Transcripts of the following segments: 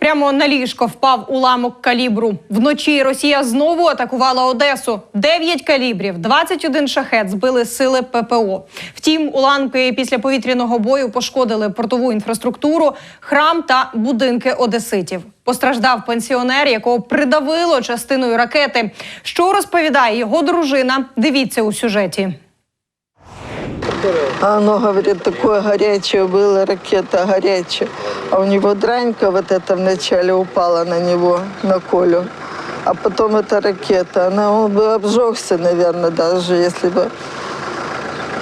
Прямо на ліжко впав уламок калібру. Вночі Росія знову атакувала Одесу. 9 калібрів, 21 шахет збили сили ППО. Втім, уламки після повітряного бою пошкодили портову інфраструктуру, храм та будинки одеситів. Постраждав пенсіонер, якого придавило частиною ракети. Що розповідає його дружина? Дивіться у сюжеті. А оно, говорит, такое горячее было, ракета горячая. А у него дранька вот эта вначале упала на него, на Колю. А потом эта ракета, она, он бы обжегся, наверное, даже если бы...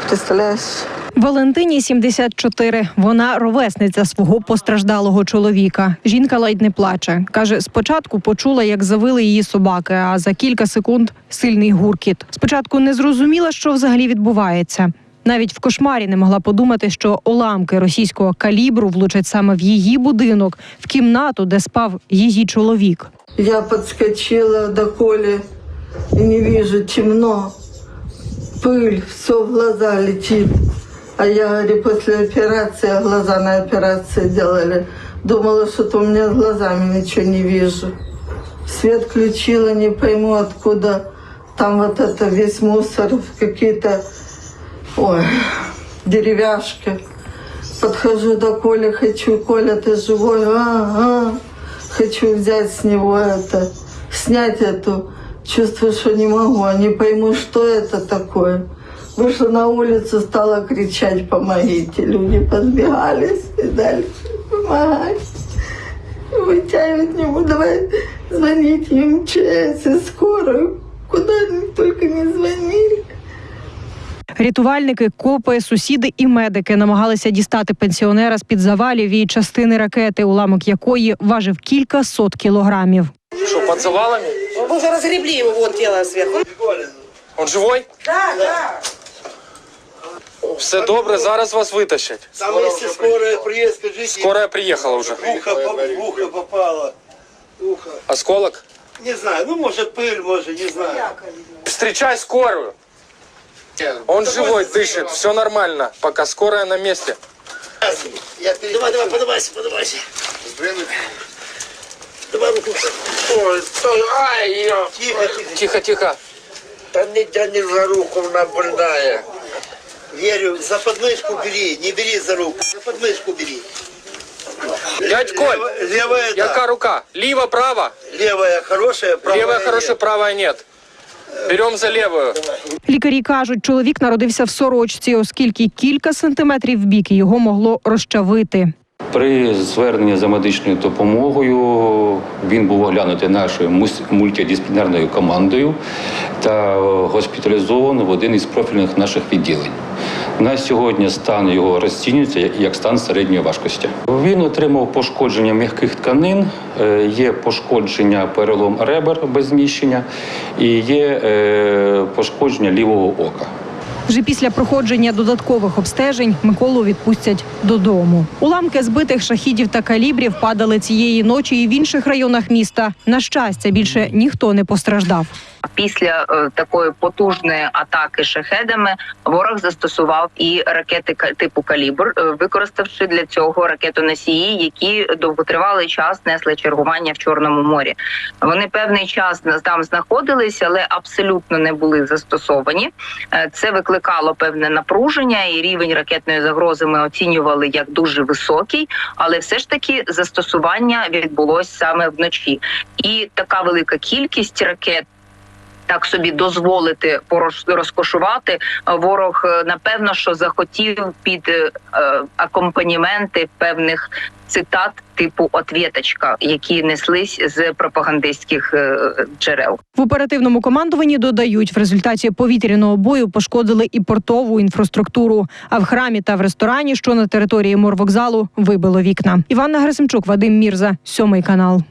Представляешь? Валентині 74. Вона ровесниця свого постраждалого чоловіка. Жінка ледь не плаче. каже, спочатку почула, як завили її собаки, а за кілька секунд сильний гуркіт. Спочатку не зрозуміла, що взагалі відбувається. Навіть в кошмарі не могла подумати, що уламки російського калібру влучать саме в її будинок, в кімнату, де спав її чоловік. Я подскочила до Коли и не вижу, темно. Пыль, все в глаза летит. А я, говорю, после операции, глаза на операции делали, думала, что у меня с глазами ничего не вижу. Свет включила, не пойму откуда. Там вот это весь мусор, какие-то, ой, деревяшки. Подхожу до Коли, хочу, Коля, ты живой? А, а. Хочу взять с него это, снять эту. Чувствую, что не могу, а не пойму, что это такое. Вышла на улицу, стала кричать, помогите. Люди подбегались и дальше помогать. Вытягивать не буду, давай звонить им МЧС и скорую. Куда только не звонили. Рятувальники, копи, сусіди і медики намагалися дістати пенсіонера з під завалів і частини ракети, уламок якої важив кілька сот кілограмів. Что, под завалами? Мы уже разгребли его, вот тело сверху. Он живой? Да, да. Все добре, зараз вас витащать. Там если скорая приедет, скажите, Скорая приехала уже. ухо, по- в ухо попало. Ухо. Осколок? Не знаю, ну может пыль, может, не знаю. Встречай скорую. Он живой, дышит, все нормально, пока скорая на месте. Я давай, давай, подавайся, подавайся. Давай руку. Ой, ай, Тихо, тихо. Тихо, тихо. Та не тяни за руку, вона больная. Верю, за подмышку бери, не бери за руку, за подмышку бери. Дядь Коль, Лево- левая, да. яка рука? Ліва, права? Левая хорошая, правая Левая хорошая, нет. правая нет. Берем за левую. Лікарі кажуть, чоловік народився в сорочці, оскільки кілька сантиметрів в бік його могло розчавити. При зверненні за медичною допомогою він був оглянутий нашою мультидисциплінарною командою та госпіталізований в один із профільних наших відділень. На сьогодні стан його розцінюється як стан середньої важкості. Він отримав пошкодження м'яких тканин, е, є пошкодження перелом ребер без зміщення і є е, пошкодження лівого ока. Вже після проходження додаткових обстежень Миколу відпустять додому. Уламки збитих шахідів та калібрів падали цієї ночі і в інших районах міста. На щастя, більше ніхто не постраждав. Після е, такої потужної атаки шахедами ворог застосував і ракети типу калібр, е, використавши для цього ракетоносії, які довготривалий час несли чергування в Чорному морі. Вони певний час там знаходились, але абсолютно не були застосовані. Е, Це викликало певне напруження, і рівень ракетної загрози ми оцінювали як дуже високий, але все ж таки застосування відбулось саме вночі. І така велика кількість ракет так собі дозволити розкошувати. Ворог е, напевно, що захотів під е, е, акомпаніменти певних цитат типу «отвєточка», які неслись з пропагандистських е, джерел. В оперативному командуванні додають, в результаті повітряного бою пошкодили і портову інфраструктуру. А в храмі та в ресторані, що на території морвокзалу, вибило вікна. Іванна Грисимчук, Вадим Мірза, сьомий канал.